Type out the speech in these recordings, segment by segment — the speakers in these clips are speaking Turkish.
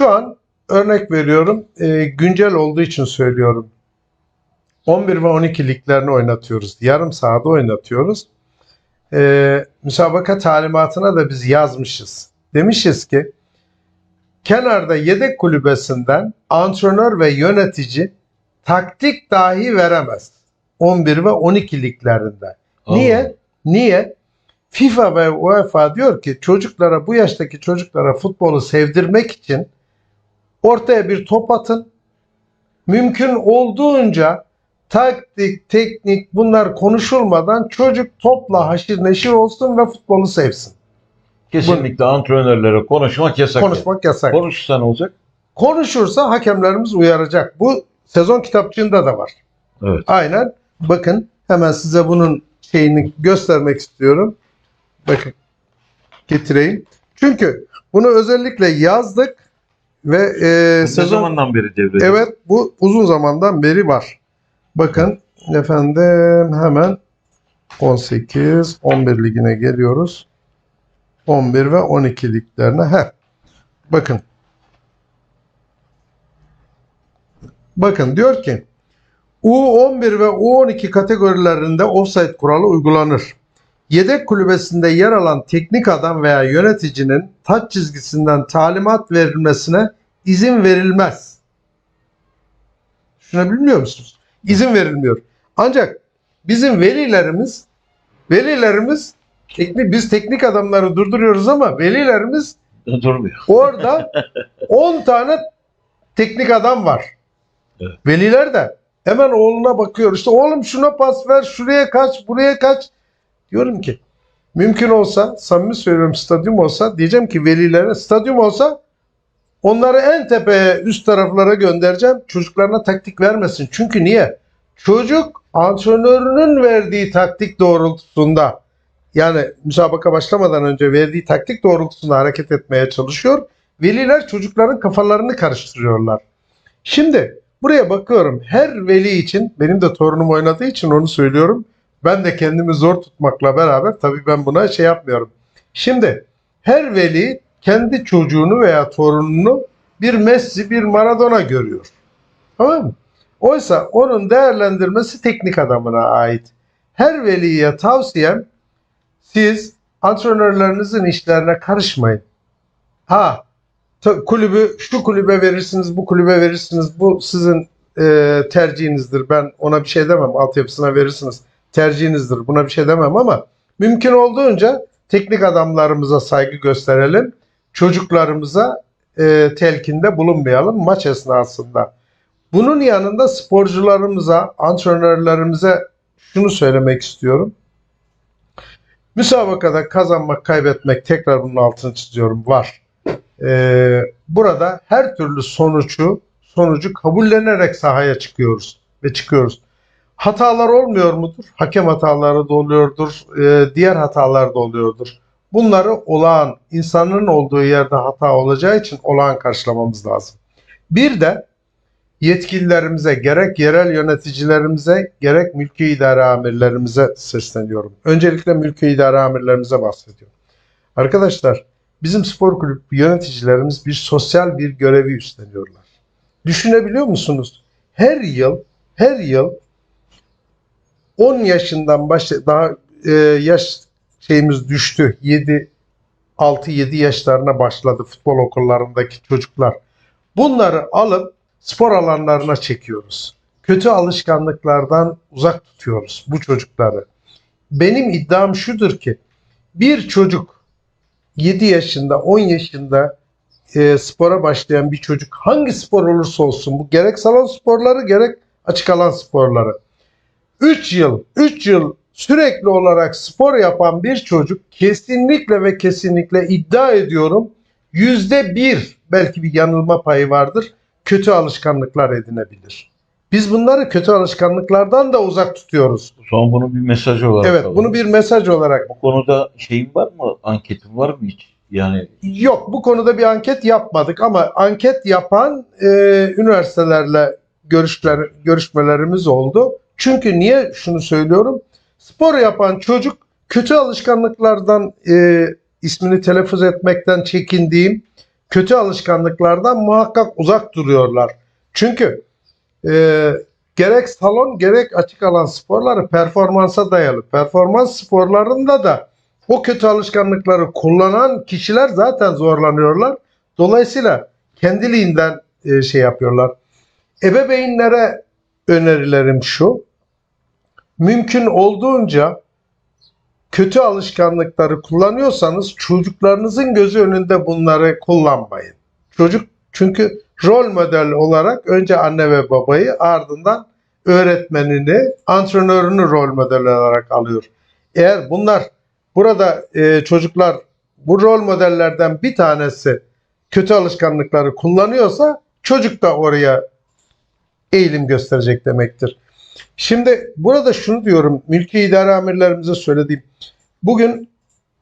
Şu an örnek veriyorum. e, güncel olduğu için söylüyorum. 11 ve 12 liglerini oynatıyoruz. Yarım sahada oynatıyoruz. E, müsabaka talimatına da biz yazmışız. Demişiz ki kenarda yedek kulübesinden antrenör ve yönetici taktik dahi veremez. 11 ve 12 liglerinde. Niye? Niye? FIFA ve UEFA diyor ki çocuklara bu yaştaki çocuklara futbolu sevdirmek için ortaya bir top atın. Mümkün olduğunca taktik, teknik bunlar konuşulmadan çocuk topla haşir neşir olsun ve futbolu sevsin. Kesinlikle antrenörlere konuşmak yasak. Konuşmak yasak. Konuşursa ne olacak? Konuşursa hakemlerimiz uyaracak. Bu sezon kitapçığında da var. Evet. Aynen. Bakın hemen size bunun şeyini göstermek istiyorum. Bakın getireyim. Çünkü bunu özellikle yazdık ve e, Ne sezon zamandan beri devrede? evet bu uzun zamandan beri var. Bakın efendim hemen 18 11 ligine geliyoruz. 11 ve 12 liglerine. Heh. Bakın. Bakın diyor ki U11 ve U12 kategorilerinde offside kuralı uygulanır. Yedek kulübesinde yer alan teknik adam veya yöneticinin taç çizgisinden talimat verilmesine izin verilmez. Şunu bilmiyor musunuz? İzin verilmiyor. Ancak bizim velilerimiz velilerimiz teknik, biz teknik adamları durduruyoruz ama velilerimiz Durmuyor. Orada 10 tane teknik adam var. Evet. Veliler de hemen oğluna bakıyor. İşte oğlum şuna pas ver, şuraya kaç, buraya kaç. Diyorum ki mümkün olsa, samimi söylüyorum stadyum olsa diyeceğim ki velilere stadyum olsa onları en tepeye üst taraflara göndereceğim. Çocuklarına taktik vermesin. Çünkü niye? Çocuk antrenörünün verdiği taktik doğrultusunda yani müsabaka başlamadan önce verdiği taktik doğrultusunda hareket etmeye çalışıyor. Veliler çocukların kafalarını karıştırıyorlar. Şimdi buraya bakıyorum. Her veli için benim de torunum oynadığı için onu söylüyorum. Ben de kendimi zor tutmakla beraber tabii ben buna şey yapmıyorum. Şimdi her veli kendi çocuğunu veya torununu bir Messi, bir Maradona görüyor. Tamam mı? Oysa onun değerlendirmesi teknik adamına ait. Her veliye tavsiyem siz antrenörlerinizin işlerine karışmayın. Ha kulübü şu kulübe verirsiniz, bu kulübe verirsiniz. Bu sizin e, tercihinizdir. Ben ona bir şey demem. Altyapısına verirsiniz. Tercihinizdir. Buna bir şey demem ama mümkün olduğunca teknik adamlarımıza saygı gösterelim. Çocuklarımıza e, telkinde bulunmayalım maç esnasında. Bunun yanında sporcularımıza, antrenörlerimize şunu söylemek istiyorum. Müsabakada kazanmak, kaybetmek tekrar bunun altını çiziyorum var. Ee, burada her türlü sonucu sonucu kabullenerek sahaya çıkıyoruz ve çıkıyoruz. Hatalar olmuyor mudur? Hakem hataları da oluyordur, e, diğer hatalar da oluyordur. Bunları olağan, insanın olduğu yerde hata olacağı için olağan karşılamamız lazım. Bir de yetkililerimize, gerek yerel yöneticilerimize, gerek mülki idare amirlerimize sesleniyorum. Öncelikle mülki idare amirlerimize bahsediyorum. Arkadaşlar, bizim spor kulüp yöneticilerimiz bir sosyal bir görevi üstleniyorlar. Düşünebiliyor musunuz? Her yıl, her yıl 10 yaşından başla daha e, yaş şeyimiz düştü. 7 6-7 yaşlarına başladı futbol okullarındaki çocuklar. Bunları alıp spor alanlarına çekiyoruz. Kötü alışkanlıklardan uzak tutuyoruz bu çocukları. Benim iddiam şudur ki bir çocuk 7 yaşında 10 yaşında e, spora başlayan bir çocuk hangi spor olursa olsun bu gerek salon sporları gerek açık alan sporları 3 yıl 3 yıl sürekli olarak spor yapan bir çocuk kesinlikle ve kesinlikle iddia ediyorum yüzde bir belki bir yanılma payı vardır kötü alışkanlıklar edinebilir. Biz bunları kötü alışkanlıklardan da uzak tutuyoruz. Zaman bunu bir mesaj olarak Evet alalım. bunu bir mesaj olarak Bu konuda şeyin var mı? Anketin var mı hiç? Yani yok bu konuda bir anket yapmadık ama anket yapan e, üniversitelerle görüşler, görüşmelerimiz oldu. Çünkü niye şunu söylüyorum? Spor yapan çocuk kötü alışkanlıklardan e, ismini telaffuz etmekten çekindiğim kötü alışkanlıklardan muhakkak uzak duruyorlar. Çünkü e, gerek salon gerek açık alan sporları performansa dayalı. Performans sporlarında da o kötü alışkanlıkları kullanan kişiler zaten zorlanıyorlar. Dolayısıyla kendiliğinden e, şey yapıyorlar. Ebeveynlere önerilerim şu. Mümkün olduğunca kötü alışkanlıkları kullanıyorsanız çocuklarınızın gözü önünde bunları kullanmayın. Çocuk çünkü rol model olarak önce anne ve babayı ardından öğretmenini, antrenörünü rol model olarak alıyor. Eğer bunlar burada e, çocuklar bu rol modellerden bir tanesi kötü alışkanlıkları kullanıyorsa çocuk da oraya eğilim gösterecek demektir. Şimdi burada şunu diyorum mülki idare amirlerimize söylediğim. Bugün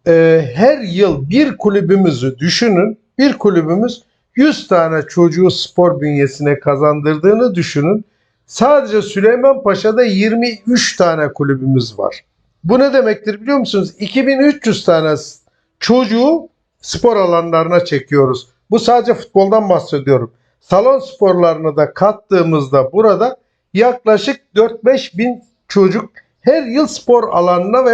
e, her yıl bir kulübümüzü düşünün. Bir kulübümüz 100 tane çocuğu spor bünyesine kazandırdığını düşünün. Sadece Süleymanpaşa'da 23 tane kulübümüz var. Bu ne demektir biliyor musunuz? 2300 tane çocuğu spor alanlarına çekiyoruz. Bu sadece futboldan bahsediyorum. Salon sporlarını da kattığımızda burada yaklaşık 4-5 bin çocuk her yıl spor alanına ve